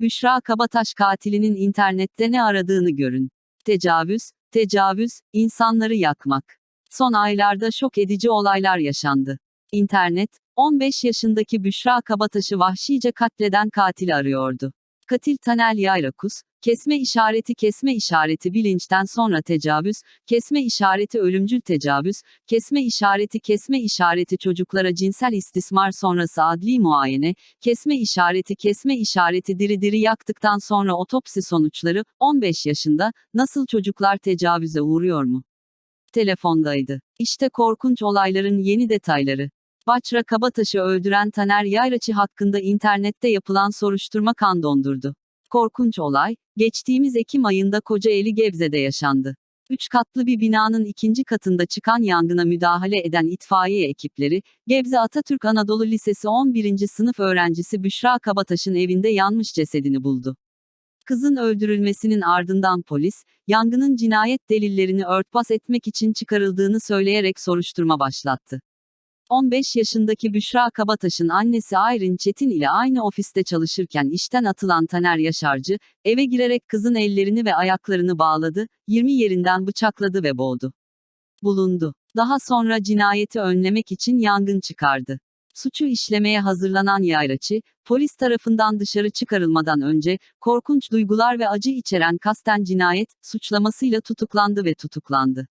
Büşra Kabataş katilinin internette ne aradığını görün. Tecavüz, tecavüz, insanları yakmak. Son aylarda şok edici olaylar yaşandı. İnternet, 15 yaşındaki Büşra Kabataş'ı vahşice katleden katili arıyordu. Katil Tanel Yayrakus, kesme işareti kesme işareti bilinçten sonra tecavüz, kesme işareti ölümcül tecavüz, kesme işareti kesme işareti çocuklara cinsel istismar sonrası adli muayene, kesme işareti kesme işareti diri diri yaktıktan sonra otopsi sonuçları, 15 yaşında, nasıl çocuklar tecavüze uğruyor mu? Telefondaydı. İşte korkunç olayların yeni detayları. Başra Kabataş'ı öldüren Taner Yayraçı hakkında internette yapılan soruşturma kan dondurdu. Korkunç olay, geçtiğimiz Ekim ayında Kocaeli Gebze'de yaşandı. Üç katlı bir binanın ikinci katında çıkan yangına müdahale eden itfaiye ekipleri, Gebze Atatürk Anadolu Lisesi 11. sınıf öğrencisi Büşra Kabataş'ın evinde yanmış cesedini buldu. Kızın öldürülmesinin ardından polis, yangının cinayet delillerini örtbas etmek için çıkarıldığını söyleyerek soruşturma başlattı. 15 yaşındaki Büşra Kabataş'ın annesi Ayrin Çetin ile aynı ofiste çalışırken işten atılan Taner Yaşarcı, eve girerek kızın ellerini ve ayaklarını bağladı, 20 yerinden bıçakladı ve boğdu. Bulundu. Daha sonra cinayeti önlemek için yangın çıkardı. Suçu işlemeye hazırlanan Yayraçı, polis tarafından dışarı çıkarılmadan önce, korkunç duygular ve acı içeren kasten cinayet, suçlamasıyla tutuklandı ve tutuklandı.